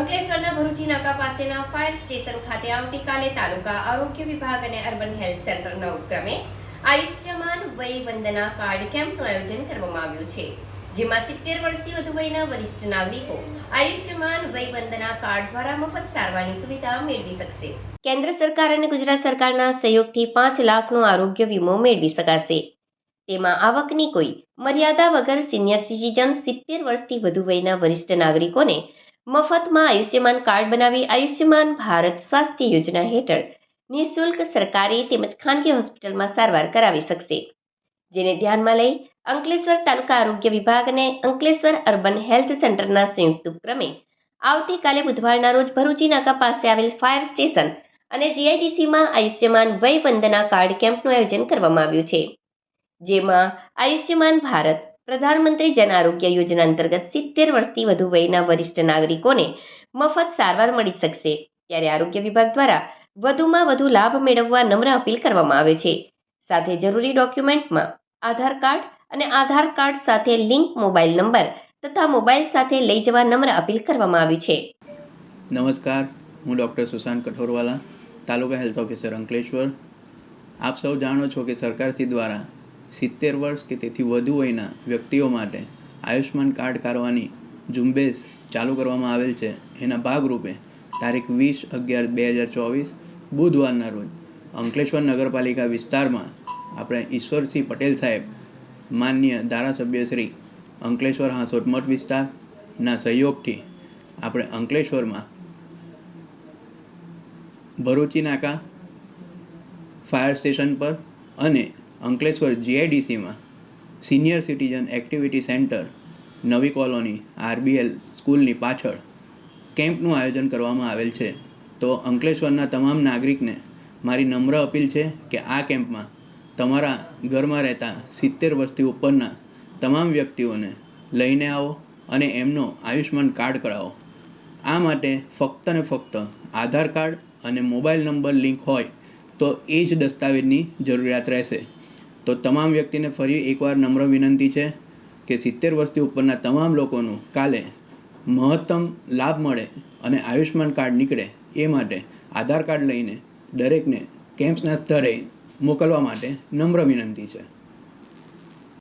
અંકલેશ્વરના ભરૂચી નાકા પાસેના fire station ખાતે આવતીકાલે તાલુકા આરોગ્ય વિભાગ અને અર્બન હેલ્થ સેન્ટરના ઉપક્રમે આયુષ્યમાન વય વંદના કાર્ડ કેમ્પનું આયોજન કરવામાં આવ્યું છે, જેમાં સિત્તેર વર્ષથી વધુ વયના વરિષ્ઠ નાગરિકો આયુષ્યમાન વય વંદના કાર્ડ દ્વારા મફત સારવારની સુવિધા મેળવી શકશે. કેન્દ્ર સરકાર અને ગુજરાત સરકારના સહયોગથી પાંચ લાખનો આરોગ્ય વીમો મેળવી શકાશે. તેમાં આવકની કોઈ મર્યાદા વગર સિનિયર સિટીઝન સિત્તેર વર્ષથી વધુ વયના વરિષ્ઠ નાગરિકોને મફતમાં આયુષ્યમાન કાર્ડ બનાવી આયુષ્યમાન ભારત સ્વાસ્થ્ય યોજના હેઠળ નિઃશુલ્ક સરકારી તેમજ ખાનગી હોસ્પિટલમાં સારવાર કરાવી શકશે. જેને ધ્યાનમાં લઈ અંકલેશ્વર તાલુકા આરોગ્ય વિભાગ અને અંકલેશ્વર અર્બન હેલ્થ સેન્ટરના સંયુક્ત ઉપક્રમે આવતીકાલે બુધવારના રોજ ભરૂચી નાકા પાસે આવેલ ફાયર સ્ટેશન અને જીઆઈડીસીમાં આયુષ્યમાન વય વંદના કાર્ડ કેમ્પનું આયોજન કરવામાં આવ્યું છે. જેમાં આયુષ્યમાન ભારત પ્રધાનમંત્રી જન આરોગ્ય યોજના અંતર્ગત સિત્તેર વર્ષથી વધુ વયના વરિષ્ઠ નાગરિકોને મફત સારવાર મળી શકશે. ત્યારે આરોગ્ય વિભાગ દ્વારા વધુમાં વધુ લાભ મેળવવા નમ્ર અપીલ કરવામાં આવે છે. સાથે જરૂરી ડોક્યુમેન્ટમાં આધાર કાર્ડ અને આધાર કાર્ડ સાથે લિંક મોબાઈલ નંબર તથા મોબાઈલ સાથે લઈ જવા નમ્ર અપીલ કરવામાં આવી છે. નમસ્કાર, હું doctor Sushant Kathorwala, taluka health officer Ankleshwar. આપ સૌ જાણો છો કે સરકારશ્રી દ્વારા સિત્તેર વર્ષ કે તેથી વધુ વયના વ્યક્તિઓ માટે આયુષ્માન કાર્ડ કાઢવાની ઝુંબેશ ચાલુ કરવામાં આવેલ છે. એના ભાગરૂપે તારીખ વીસ અગિયાર બે હજાર ચોવીસ બુધવારના રોજ અંકલેશ્વર નગરપાલિકા વિસ્તારમાં આપણે ઈશ્વરસિંહ પટેલ સાહેબ, માન્ય ધારાસભ્ય શ્રી અંકલેશ્વર હાંસોટ મઠ વિસ્તારના સહયોગથી આપણે અંકલેશ્વરમાં ભરૂચી નાકા ફાયર સ્ટેશન પર અને અંકલેશ્વર જીઆઈડીસીમાં સિનિયર સિટીઝન એક્ટિવિટી સેન્ટર નવી કોલોની આરબીએલ સ્કૂલની પાછળ કેમ્પનું આયોજન કરવામાં આવેલ છે. તો અંકલેશ્વરના તમામ નાગરિકને મારી નમ્ર અપીલ છે કે આ કેમ્પમાં તમારા ઘરમાં રહેતા સિત્તેર વર્ષથી ઉપરના તમામ વ્યક્તિઓને લઈને આવો અને એમનો આયુષ્યમાન કાર્ડ કરાવો આ માટે ફક્ત ને ફક્ત આધાર કાર્ડ અને મોબાઈલ નંબર લિંક હોય તો એ જ દસ્તાવેજની જરૂરિયાત રહેશે. તો તમામ વ્યક્તિને ફરી એકવાર નમ્ર વિનંતી છે કે સિત્તેર વર્ષથી ઉપરના તમામ લોકોનું કાલે મહત્તમ લાભ મળે અને આયુષ્માન કાર્ડ નીકળે એ માટે આધાર કાર્ડ લઈને દરેકને કેમ્પ્સના સ્તરે મોકલવા માટે નમ્ર વિનંતી છે.